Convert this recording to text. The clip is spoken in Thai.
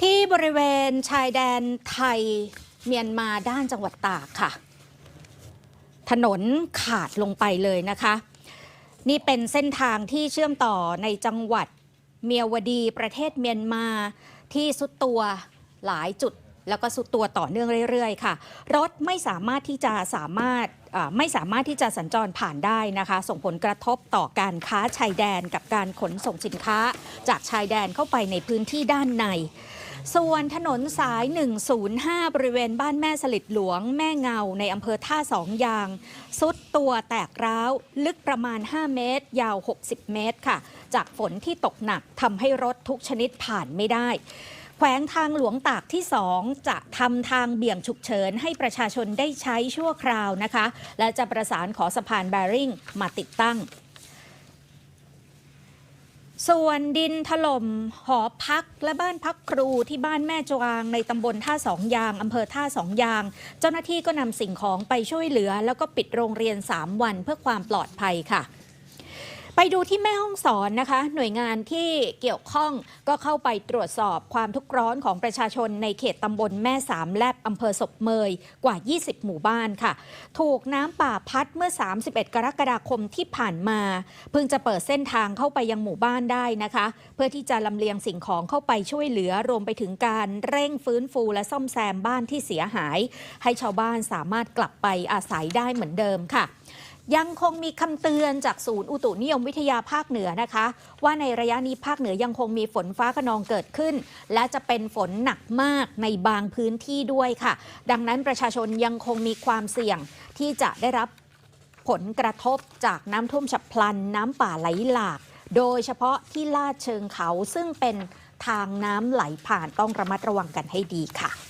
ที่บริเวณชายแดนไทยเมียนมาด้านจังหวัดตากค่ะ ถนนขาดลงไปเลยนะคะ นี่เป็นเส้นทางที่เชื่อมต่อในจังหวัดเมียวดีประเทศเมียนมาที่สุดตัวหลายจุดแล้วก็สุดตัวต่อเนื่องเรื่อยๆ ค่ะ รถไม่สามารถที่จะสามารถไม่สามารถที่จะสัญจรผ่านได้นะคะ ส่งผลกระทบต่อการค้าชายแดนกับการขนส่งสินค้า จากชายแดนเข้าไปในพื้นที่ด้านใน ส่วนถนนสาย 105 บริเวณบ้านแม่สลิดหลวง แม่เงาในอำเภอท่าสองยาง สุดตัวแตกร้าว ลึกประมาณ 5 เมตร ยาว 60 เมตรค่ะ จากฝนที่ตกหนักทำให้รถทุกชนิดผ่านไม่ได้แขวงทางหลวงตากที่ 2 จะทำทางเบี่ยงฉุกเฉินให้ประชาชนได้ใช้ชั่วคราวนะคะ และจะประสานขอสะพานแบริ่งมาติดตั้ง ส่วนดินถล่มหอพักและบ้านพักครูที่บ้านแม่จวางในตำบลท่าสองยางอำเภอท่าสองยาง เจ้าหน้าที่ก็นำสิ่งของไปช่วยเหลือ แล้วก็ปิดโรงเรียน 3 วันเพื่อความปลอดภัยค่ะ ไปดูที่แม่ห้องสอนนะคะ หน่วยงานที่เกี่ยวข้องก็เข้าไปตรวจสอบความทุกข์ร้อนของประชาชนในเขตตำบลแม่สามแลบอำเภอศพเมยกว่า 20 หมู่บ้านค่ะ ถูกน้ำป่าพัดเมื่อ 31 กรกฎาคมที่ผ่านมา เพิ่งจะเปิดเส้นทางเข้าไปยังหมู่บ้านได้นะคะ เพื่อที่จะลำเลียงสิ่งของเข้าไปช่วยเหลือรวมไปถึงการเร่งฟื้นฟูและซ่อมแซมบ้านที่เสียหาย ให้ชาวบ้านสามารถกลับไปอาศัยได้เหมือนเดิมค่ะ ยังคงมีคำเตือนจากศูนย์อุตุนิยมวิทยาภาคเหนือนะคะ ว่าในระยะนี้ภาคเหนือยังคงมีฝนฟ้าขนองเกิดขึ้น และจะเป็นฝนหนักมากในบางพื้นที่ด้วยค่ะ ดังนั้นประชาชนยังคงมีความเสี่ยงที่จะได้รับผลกระทบจากน้ำท่วมฉับพลันน้ำป่าไหลหลาก โดยเฉพาะที่ลาดเชิงเขาซึ่งเป็นทางน้ำไหลผ่านต้องระมัดระวังกันให้ดีค่ะ